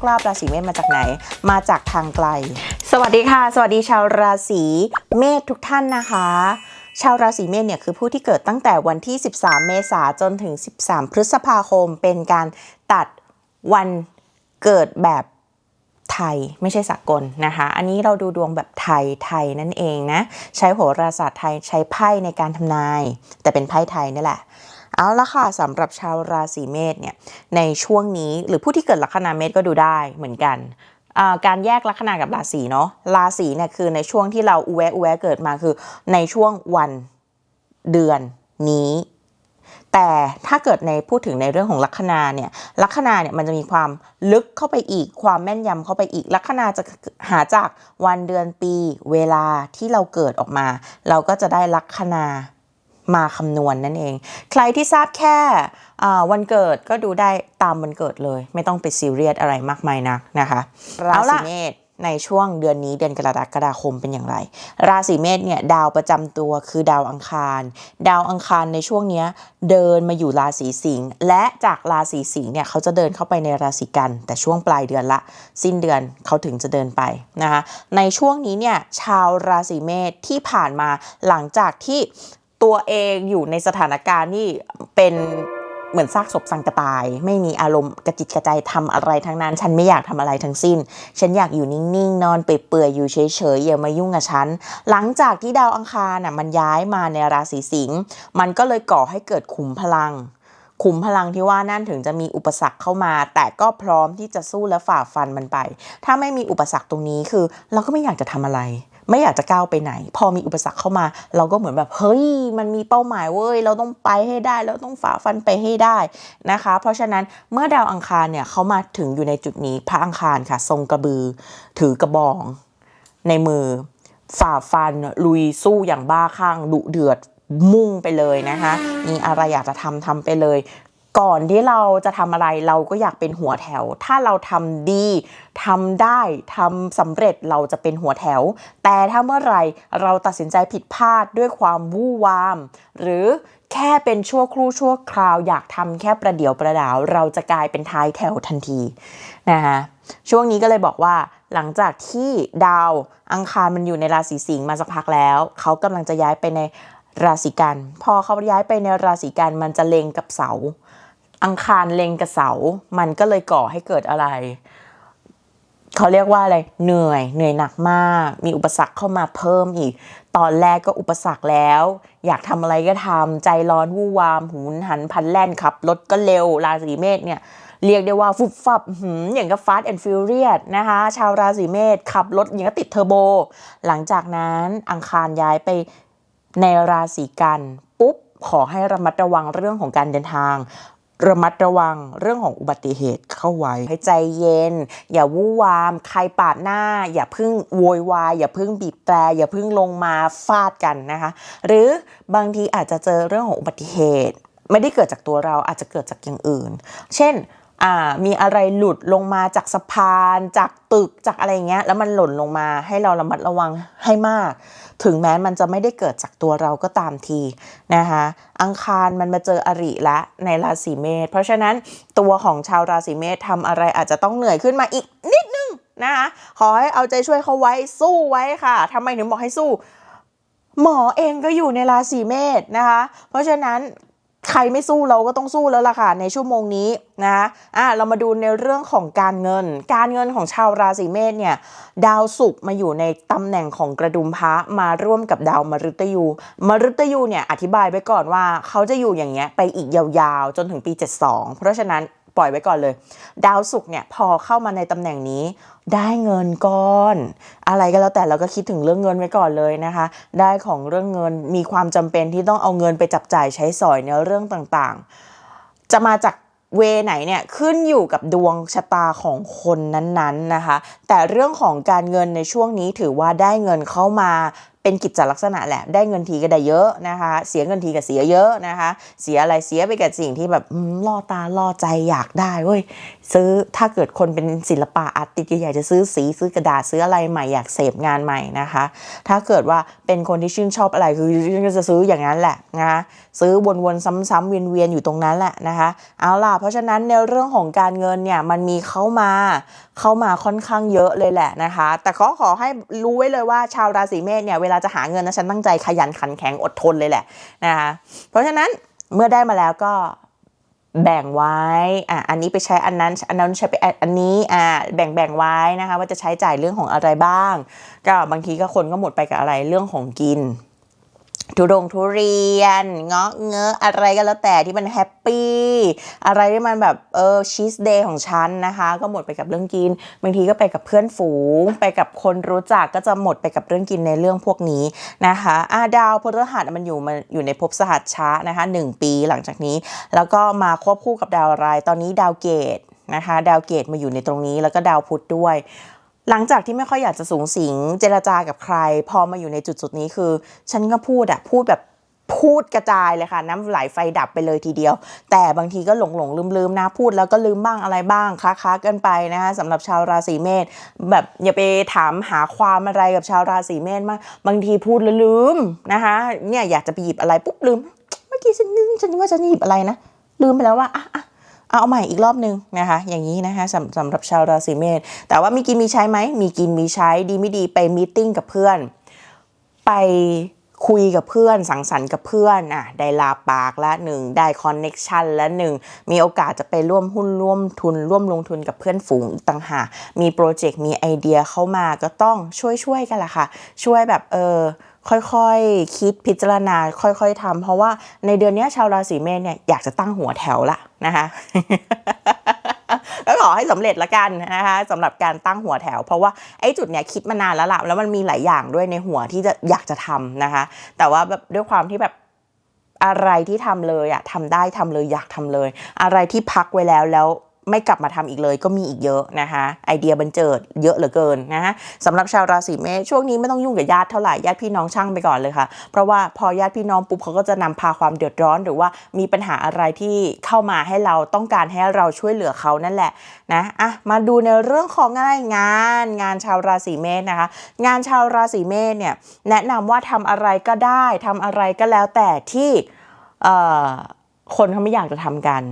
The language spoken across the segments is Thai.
คลาภราศีเมษมาจากไหน มาจากทางไกล สวัสดีค่ะ สวัสดีชาวราศีเมษทุกท่านนะคะ ชาวราศีเมษเนี่ยคือผู้ที่เกิดตั้งแต่วันที่ 13 เมษาจนถึง 13 พฤษภาคม เป็นการตัดวันเกิดแบบไทยไม่ใช่สากลนะคะ อันนี้เราดูดวงแบบไทยไทยนั่นเองนะ ใช้โหราศาสตร์ไทยใช้ไพ่ในการทำนาย แต่เป็นไพ่ไทยนี่แหละ เอาละค่ะสำหรับชาวราศีเมษเนี่ยในช่วงนี้หรือผู้ที่เกิดลัคนาเมษก็ดูได้เหมือนกันการแยกลัคนากับราศีเนาะราศีเนี่ยคือในช่วงที่เราอุแวะอุแวะเกิดมาคือในช่วงวันเดือนนี้ แต่ถ้าเกิดในพูดถึงในเรื่องของลัคนาเนี่ยลัคนาเนี่ยมันจะมีความลึกเข้าไปอีก ความแม่นยำเข้าไปอีกลัคนาจะหาจากวันเดือนปี เวลาที่เราเกิดออกมา เราก็จะได้ลัคนา มาคำนวณนนั่นเอง ใครที่ทราบแค่อ่าวันเกิดก็ดูได้ตามวันเกิดเลย ไม่ต้องไปซีเรียสอะไรมากมายนักนะคะราศีเมษในช่วงเดือนนี้เดือนกรกฎาคมเป็นอย่างไร ราศีเมษเนี่ยดาวประจำตัวคือดาวอังคาร ดาวอังคารในช่วงเนี้ยเดินมาอยู่ราศีสิงห์และจากราศีสิงห์เนี่ยเขาจะเดินเข้าไปในราศีกัน แต่ช่วงปลายเดือนละ สิ้นเดือนเขาถึงจะเดินไปนะคะในช่วงนี้เนี่ยชาวราศีเมษที่ผ่านมาหลังจากที่ ตัวเองอยู่ในสถานการณ์ที่เป็นเหมือนซากศพสังกตาย ไม่มีอารมณ์กระจิตกระใจทำอะไรทั้งนั้น ฉันไม่อยากทำอะไรทั้งสิ้น ฉันอยากอยู่นิ่งๆ นอนเปื่อยๆอยู่เฉยๆอย่ามายุ่งกับฉัน หลังจากที่ดาวอังคารน่ะมันย้ายมาในราศีสิงห์มันก็เลยก่อให้เกิดขุมพลัง ขุมพลังที่ว่านั่นถึงจะมีอุปสรรคเข้ามา แต่ก็พร้อมที่จะสู้และฝ่าฟันมันไป ถ้าไม่มีอุปสรรคตรงนี้คือ เราก็ไม่อยากจะทำอะไร ไม่อยากจะก้าวไปไหน พอมีอุปสรรคเข้ามา เราก็เหมือนแบบเฮ้ยมันมีเป้าหมายเว้ยเราต้องไปให้ได้เราต้องฝ่าฟันไปให้ได้นะคะ เพราะฉะนั้นเมื่อดาวอังคารเนี่ยเขามาถึงอยู่ในจุดนี้พระอังคารค่ะ ทรงกระบือ ถือกระบอง ในมือ ฝ่าฟันลุยสู้อย่างบ้าคลั่งดุเดือดมุ่งไปเลยนะคะ มีอะไรอยากจะทำทำไปเลย ก่อนที่เราจะทำอะไรเราก็อยากเป็นหัวแถว ถ้าเราทำดีทำได้ทำสำเร็จเราจะเป็นหัวแถว แต่ถ้าเมื่อไหร่เราตัดสินใจผิดพลาดด้วยความวู่วาม หรือแค่เป็นชั่วครู่ชั่วคราว อยากทำแค่ประเดี๋ยวประดาว เราจะกลายเป็นท้ายแถวทันทีนะคะช่วงนี้ก็เลยบอกว่าหลังจากที่ดาวอังคารมันอยู่ในราศีสิงห์มาสักพักแล้ว เขากำลังจะย้ายไปใน ราศีกัน พอเขาย้ายไปในราศีกันมันจะเล็งกับเสา อังคารเล็งกับเสา มันก็เลยก่อให้เกิดอะไร เขาเรียกว่าอะไร เหนื่อย เหนื่อยหนักมาก มีอุปสรรคเข้ามาเพิ่มอีก ตอนแรกก็อุปสรรคแล้ว อยากทำอะไรก็ทำ ใจร้อนวู่วาม หุนหันพันแล่นขับรถก็เร็ว ราศีเมษเนี่ยเรียกได้ว่าฟุบฟับหืมอย่างกับ Fast and Furious นะคะ ชาวราศีเมษขับรถอย่างกับติดเทอร์โบ หลังจากนั้นอังคารย้ายไป ในราศีกันปุ๊บขอให้ระมัดระวังเรื่องของการเดินทาง ระมัดระวังเรื่องของอุบัติเหตุเข้าไว้ ให้ใจเย็น อย่าวู่วาม ใครปาดหน้า อย่าพึ่งโวยวายอย่าพึ่งบีบแตรอย่าพึ่งลงมาฟาดกันนะคะ หรือบางทีอาจจะเจอเรื่องของอุบัติเหตุ ไม่ได้เกิดจากตัวเราอาจจะเกิดจากอย่างอื่น เช่น มีอะไรหลุดลงมาจากสะพาน จากตึกจากอะไรเงี้ย แล้วมันหล่นลงมาให้เราระมัดระวังให้มาก ถึงแม้มันจะไม่ได้เกิดจากตัวเราก็ตามทีนะคะอังคารมันมาเจออริละในราศีเมษเพราะฉะนั้นตัวของชาวราศีเมษทำอะไรอาจจะต้องเหนื่อยขึ้นมาอีกนิดนึงนะคะขอให้เอาใจช่วยเขาไว้สู้ไว้ค่ะทำไมถึงบอกให้สู้ หมอเองก็อยู่ในราศีเมษนะคะ เพราะฉะนั้น ใครไม่สู้เราก็ต้องสู้แล้วล่ะค่ะในชั่วโมงนี้นะอะเรามาดูในเรื่องของการเงิน การเงินของชาวราศีเมษเนี่ย ดาวศุกร์มาอยู่ในตำแหน่งของกระดุมพระมาร่วมกับดาวมฤตยูมฤตยูเนี่ยอธิบายไว้ก่อนว่าเขาจะอยู่อย่างเงี้ยไปอีกยาวๆจนถึงปี 72 เพราะฉะนั้น ปล่อยไว้ก่อนเลย ดาวศุกร์เนี่ยพอเข้ามาในตำแหน่งนี้ ได้เงินก้อน อะไรก็แล้วแต่เราก็คิดถึงเรื่องเงินไว้ก่อนเลยนะคะ ได้ของเรื่องเงินมีความจำเป็นที่ต้องเอาเงินไปจับจ่ายใช้สอยในเรื่องต่างๆ จะมาจากเวไหนเนี่ยขึ้นอยู่กับดวงชะตาของคนนั้นๆนะคะ แต่เรื่องของการเงินในช่วงนี้ถือว่าได้เงินเข้ามา เป็นกิจจลักษณะแหละ ได้เงินทีก็ได้เยอะนะคะ เสียเงินทีก็เสียเยอะนะคะ เสียอะไรเสียไปกับสิ่งที่แบบล่อตาล่อใจอยากได้เว้ยซื้อถ้าเกิดคนเป็นศิลปะอาร์ติสต์อยากจะซื้อสีซื้อกระดาษซื้ออะไรใหม่อยากเสพงานใหม่นะคะ ถ้าเกิดว่าเป็นคนที่ชื่นชอบอะไรคือก็จะซื้ออย่างนั้นแหละนะซื้อวนๆซ้ำๆเวียนๆอยู่ตรงนั้นแหละนะคะ เอาล่ะเพราะฉะนั้นในเรื่องของการเงินเนี่ยมันมีเข้ามา เข้ามาค่อนข้างเยอะเลยแหละนะคะ แต่ก็ขอให้รู้ไว้เลยว่าชาวราศีเมษเนี่ยเวลาจะหาเงินนะฉันตั้งใจขยันขันแข็งอดทนเลยแหละนะคะเพราะฉะนั้นเมื่อได้มาแล้วก็แบ่งไว้ อะ อันนี้ไปใช้อันนั้น อันนั้นใช้ไปอันนี้ อะแบ่งแบ่งไว้นะคะ ว่าจะใช้จ่ายเรื่องของอะไรบ้าง ก็บางทีก็คนก็หมดไปกับอะไรเรื่องของกิน ทุรงทุเรียนเงาะเงอะอะไรก็แล้วแต่ที่มันแฮปปี้อะไรที่มันแบบเออชีสเดย์ของฉันนะคะ ก็หมดไปกับเรื่องกิน บางทีก็ไปกับเพื่อนฝูง ไปกับคนรู้จักก็จะหมดไปกับเรื่องกินในเรื่องพวกนี้นะคะอาดาวพฤหัสมันอยู่มาอยู่ในภพสหัสช้านะคะหนึ่งปีหลังจากนี้ แล้วก็มาควบคู่กับดาวอะไรตอนนี้ดาวเกตนะคะ ดาวเกตมาอยู่ในตรงนี้แล้วก็ดาวพุธด้วย หลังจากที่ไม่ค่อยอยากจะสูงสิงเจรจากับใคร พอมาอยู่ในจุดจุดนี้คือ ฉันก็พูดอะพูดแบบพูดกระจายเลยค่ะน้ำไหลไฟดับไปเลยทีเดียว แต่บางทีก็หลงหลงลืมลืมนะพูดแล้วก็ลืมบ้างอะไรบ้างค้าค้ากันไปนะคะสำหรับชาวราศีเมษแบบอย่าไปถามหาความอะไรกับชาวราศีเมษมากบางทีพูดแล้วลืมนะคะเนี่ยอยากจะไปหยิบอะไรปุ๊บลืม เมื่อกี้ฉันนึกฉันว่าฉันหยิบอะไรนะลืมไปแล้วว่าอะอะ เอาใหม่อีกรอบนึงนะคะ อย่างนี้นะคะสำสำหรับชาวราศีเมษแต่ว่ามีกินมีใช้ไหมมีกินมีใช้ดีไม่ดีไปมีติ้งกับเพื่อน ไปคุยกับเพื่อนสังสรรค์กับเพื่อนอะได้ลาปากละหนึ่งได้คอนเน็กชันละหนึ่งมีโอกาสจะไปร่วมหุ้นร่วมทุน ร่วมลงทุนกับเพื่อนฝูงต่างหากมีโปรเจกต์มีไอเดียเข้ามาก็ต้องช่วยช่วยๆกันละค่ะ ช่วยแบบเออ ค่อยๆ คิดพิจารณาค่อยๆทำเพราะว่าในเดือนนี้ชาวราศีเมษเนี่ยอยากจะตั้งหัวแถวละนะคะก็ขอให้สำเร็จละกันนะคะสำหรับการตั้งหัวแถว เพราะว่าไอ้จุดเนี้ยคิดมานานแล้วล่ะแล้วมันมีหลายอย่างด้วยในหัวที่จะอยากจะทำนะคะ แต่ว่าแบบด้วยความที่แบบอะไรที่ทำเลยอะทำได้ทำเลยอยากทำเลย อะไรที่พักไว้แล้วแล้ว ไม่กลับมาทำอีกเลยก็มีอีกเยอะนะคะไอเดียบันเจิดเยอะเหลือเกินนะคะสำหรับชาวราศีเมษช่วงนี้ไม่ต้องยุ่งกับญาติเท่าไหร่ญาติพี่น้องช่างไปก่อนเลยค่ะ เพราะว่าพอญาติพี่น้องปุ๊บเขาก็จะนำพาความเดือดร้อน หรือว่ามีปัญหาอะไรที่เข้ามาให้เราต้องการให้เราช่วยเหลือเขานั่นแหละนะอะมาดูในเรื่องของอะไรงานงานชาวราศีเมษนะคะ งานชาวราศีเมษเนี่ยแนะนำว่าทำอะไรก็ได้ทำอะไรก็แล้วแต่ที่คนเขาไม่อยากจะทำกัน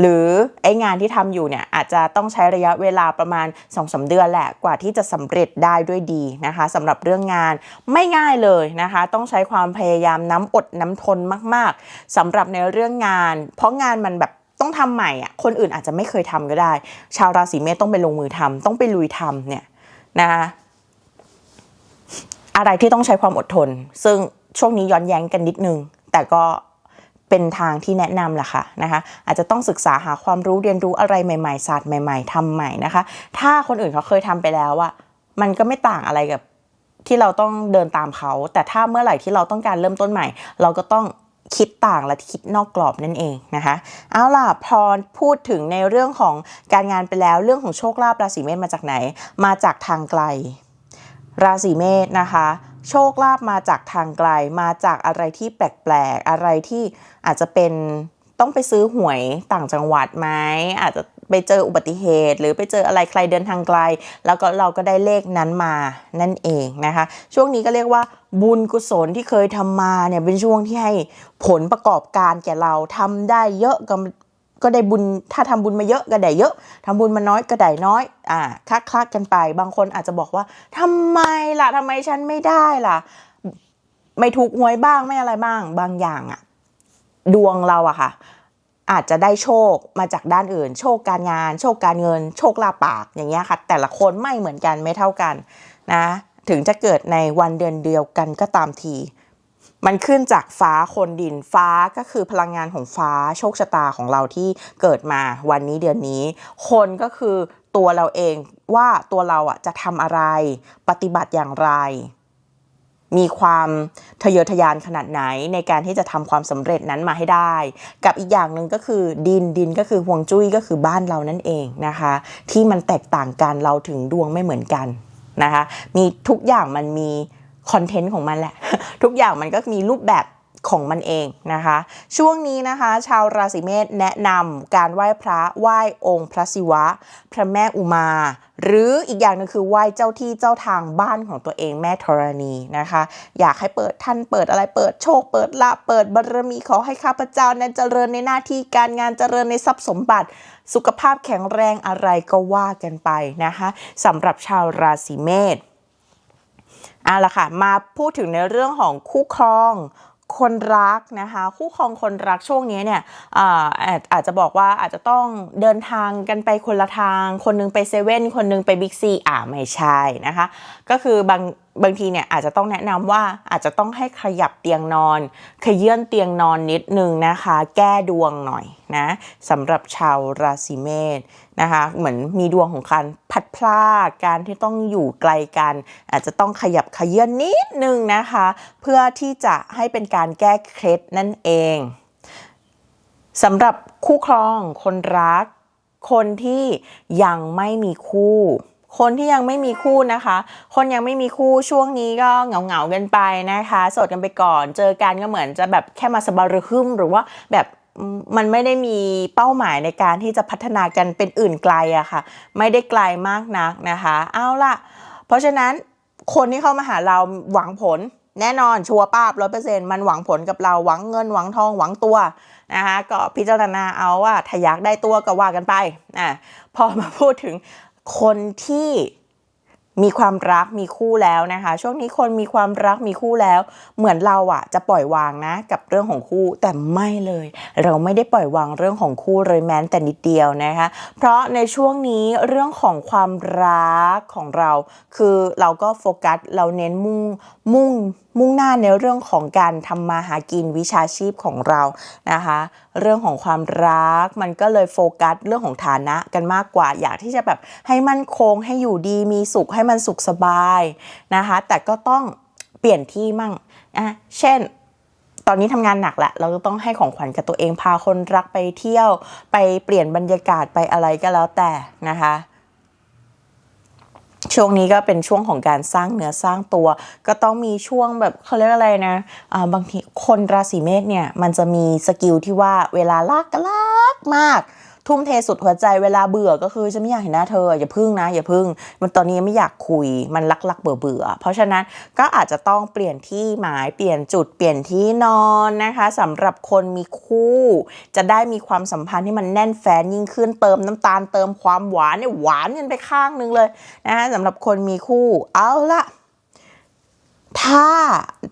หรือไอ้งานที่ทำอยู่เนี่ยอาจจะต้องใช้ระยะเวลาประมาณ2อสเดือนแหละกว่าที่จะสำเร็จได้ด้วยดีนะคะสำหรับเรื่องงานไม่ง่ายเลยนะคะ ต้องใช้ความพยายามน้ำอดน้ำทนมาก ๆสำหรับในเรื่องงาน เพราะงานมันแบบต้องทำใหม่อะคนอื่นอาจจะไม่เคยทำก็ได้ ชาวราศีเมษต้องไปลงมือทำต้องไปลุยทำเนี่ยนะคะอะไรที่ต้องใช้ความอดทน ซึ่งช่วงนี้ย้อนแย้งกันนิดนึง แต่ก็ เป็นทางที่แนะนำแหละค่ะนะคะอาจจะต้องศึกษาหาความรู้เรียนรู้อะไรใหม่ๆศาสตร์ใหม่ ๆทำใหม่นะคะ ถ้าคนอื่นเขาเคยทำไปแล้วอะมันก็ไม่ต่างอะไรกับที่เราต้องเดินตามเขา แต่ถ้าเมื่อไหร่ที่เราต้องการเริ่มต้นใหม่ เราก็ต้องคิดต่างและคิดนอกกรอบนั่นเองนะคะ เอาล่ะพอพูดถึงในเรื่องของการงานไปแล้วเรื่องของโชคลาภราศีเมษมาจากไหน มาจากทางไกล ราศีเมษนะคะ โชคลาภมาจากทางไกลมาจากอะไรที่แปลกๆ อะไรที่อาจจะเป็นต้องไปซื้อหวยต่างจังหวัดไหมอาจจะไปเจออุบัติเหตุ หรือไปเจออะไรใครเดินทางไกล แล้วก็เราก็ได้เลขนั้นมานั่นเองนะคะ ช่วงนี้ก็เรียกว่า บุญกุศลที่เคยทำมาเนี่ยเป็นช่วงที่ให้ผลประกอบการแก่เราทำได้เยอะ ก็ได้บุญถ้าทำบุญมาเยอะก็ได้เยอะทำบุญมาน้อยก็ได้น้อยอ่าคลักคลักกันไป บางคนอาจจะบอกว่าทำไมล่ะทำไมฉันไม่ได้ล่ะ ไม่ถูกหวยบ้างไม่อะไรบ้าง บางอย่างอะดวงเราอะค่ะ อาจจะได้โชคมาจากด้านอื่น โชคการงาน โชคการเงิน โชคลาปากอย่างเงี้ยค่ะ แต่ละคนไม่เหมือนกันไม่เท่ากันนะ ถึงจะเกิดในวันเดือนเดียวกันก็ตามที มันขึ้นจากฟ้าคนดินฟ้าก็คือพลังงานของฟ้าโชคชะตาของเราที่เกิดมาวันนี้เดือนนี้ คนก็คือตัวเราเองว่าตัวเราอะจะทำอะไร ปฏิบัติอย่างไร มีความทะเยอทะยานขนาดไหนในการที่จะทำความสำเร็จนั้นมาให้ได้ กับอีกอย่างหนึ่งก็คือดินดินก็คือห่วงจุ้ยก็คือบ้านเรานั่นเองนะคะ ที่มันแตกต่างกันเราถึงดวงไม่เหมือนกันนะคะ มีทุกอย่างมันมี คอนเทนต์ของมันแหละ ทุกอย่างมันก็มีรูปแบบของมันเองนะคะ ช่วงนี้นะคะ ชาวราศีเมษแนะนำการไหว้พระไหว้องค์พระศิวะ พระแม่อุมา หรืออีกอย่างหนึงคือไหว้เจ้าที่เจ้าทางบ้านของตัวเองแม่ธรณีนะคะ อยากให้เปิดท่านเปิดอะไรเปิดโชค เปิดลาเปิดบารมีขอให้ข้าพเจ้านั้นเจริญในหน้าที่การงานเจริญในทรัพย์สมบัติ สุขภาพแข็งแรงอะไรก็ว่ากันไปนะคะสำหรับชาวราศีเมษ เอาละค่ะ มาพูดถึงในเรื่องของคู่ครองคนรักนะคะคู่ครองคนรักช่วงนี้เนี่ยอาอาจจะบอกว่าอาจจะต้องเดินทางกันไปคนละทาง คนหนึงไปเซเว่นคนหนึงไปบิ๊กซีอ่าไม่ใช่นะคะ ก็คือบางบางทีเนี่ยอาจจะต้องแนะนำว่าอาจจะต้องให้ขยับเตียงนอน ขยื่นเตียงนอนนิดนึงนะคะ แก้ดวงหน่อยนะสำหรับชาวราศีเมษนะคะ เหมือนมีดวงของการพัดพลากการที่ต้องอยู่ไกลกัน อาจจะต้องขยับขยื่นนิดนึงนะคะ เพื่อที่จะให้เป็นการแก้เคล็ดนั่นเองสำหรับคู่ครองคนรัก คนที่ยังไม่มีคู่ คนที่ยังไม่มีคู่นะคะ คนยังไม่มีคู่ช่วงนี้ก็เหงาเหงากันไปนะคะโสดกันไปก่อน เจอกันก็เหมือนจะแบบแค่มาสบาร์ฮึมหรือว่าแบบมันไม่ได้มีเป้าหมายในการที่จะพัฒนากันเป็นอื่นไกลอะค่ะ ไม่ได้ไกลมากนักนะคะ เอาล่ะ เพราะฉะนั้นคนที่เข้ามาหาเราหวังผลแน่นอนชัวร์ป้าบร้อยเปอร์เซ็นต์มันหวังผลกับเราหวังเงินหวังทองหวังตัวนะคะก็พิจารณาเอาว่าถ้าอยากได้ตัวก็ว่ากันไปอะพอมาพูดถึง คนที่มีความรักมีคู่แล้วนะคะ ช่วงนี้คนมีความรักมีคู่แล้ว เหมือนเราอะจะปล่อยวางนะ กับเรื่องของคู่แต่ไม่เลย เราไม่ได้ปล่อยวางเรื่องของคู่เลยแม้แต่นิดเดียวนะคะ เพราะในช่วงนี้เรื่องของความรักของเรา คือเราก็โฟกัสเราเน้นมุ่งมุ่ง มุ่งหน้าในเรื่องของการทำมาหากินวิชาชีพของเรานะคะ เรื่องของความรักมันก็เลยโฟกัสเรื่องของฐานะกันมากกว่า อยากที่จะแบบให้มั่นคงให้อยู่ดีมีสุขให้มันสุขสบายนะคะ แต่ก็ต้องเปลี่ยนที่มั่งอะเช่นตอนนี้ทำงานหนักแหละ เราก็ต้องให้ของขวัญกับตัวเองพาคนรักไปเที่ยว ไปเปลี่ยนบรรยากาศไปอะไรก็แล้วแต่นะคะ ช่วงนี้ก็เป็นช่วงของการสร้างเนื้อสร้างตัว ก็ต้องมีช่วงแบบเขาเรียกอะไรนะะบางทีคนราศีเมษเนี่ยมันจะมีสกิลที่ว่าเวลาลากก็ลากมาก ทุ่มเทสุดหัวใจเวลาเบื่อก็คือฉันไม่อยากเห็นหน้าเธออย่าพึ่งนะ อย่าพึ่ง มันตอนนี้ไม่อยากคุยมันลักลักๆเบื่อเบื่อๆเพราะฉะนั้นก็อาจจะต้องเปลี่ยนที่หมายเปลี่ยนจุดเปลี่ยนที่นอนนะคะสำหรับคนมีคู่ จะได้มีความสัมพันธ์ที่มันแน่นแฟนยิ่งขึ้นเติมน้ำตาลเติมความหวานเนี่ยหวานกันไปข้างนึงเลยนะคะสำหรับคนมีคู่เอาละ ถ้า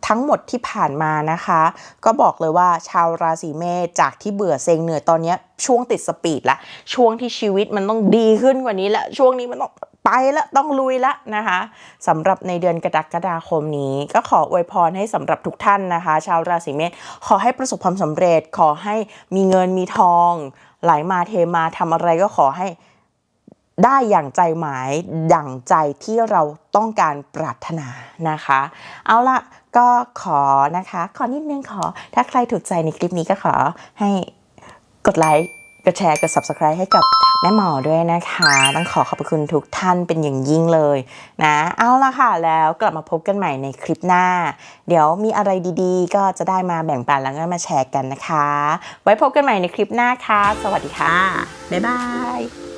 ทั้งหมดที่ผ่านมานะคะ ก็บอกเลยว่าชาวราศีเมษจากที่เบื่อเซ็งเหนื่อยตอนนี้ช่วงติดสปีดละช่วงที่ชีวิตมันต้องดีขึ้นกว่านี้ละช่วงนี้มันต้องไปละต้องลุยละนะคะสำหรับในเดือนกรกฎาคมนี้ ก็ขออวยพรให้สำหรับทุกท่านนะคะ ชาวราศีเมษขอให้ประสบความสำเร็จ ขอให้มีเงินมีทอง ไหลมาเทมาทำอะไรก็ขอให้ ได้อย่างใจหมายดั่งใจที่เราต้องการปรารถนานะคะ เอาละก็ขอนะคะ ขอนิดนึงขอ ถ้าใครถูกใจในคลิปนี้ก็ขอให้กดไลค์กดแชร์กด subscribe ให้กับแม่หมอด้วยนะคะ ต้องขอขอบคุณทุกท่านเป็นอย่างยิ่งเลยนะ เอาละค่ะ แล้วกลับมาพบกันใหม่ในคลิปหน้า เดี๋ยวมีอะไรดีๆ ก็จะได้มาแบ่งปันแล้วก็มาแชร์กันนะคะ ไว้พบกันใหม่ในคลิปหน้าค่ะ สวัสดีค่ะ บ๊ายบาย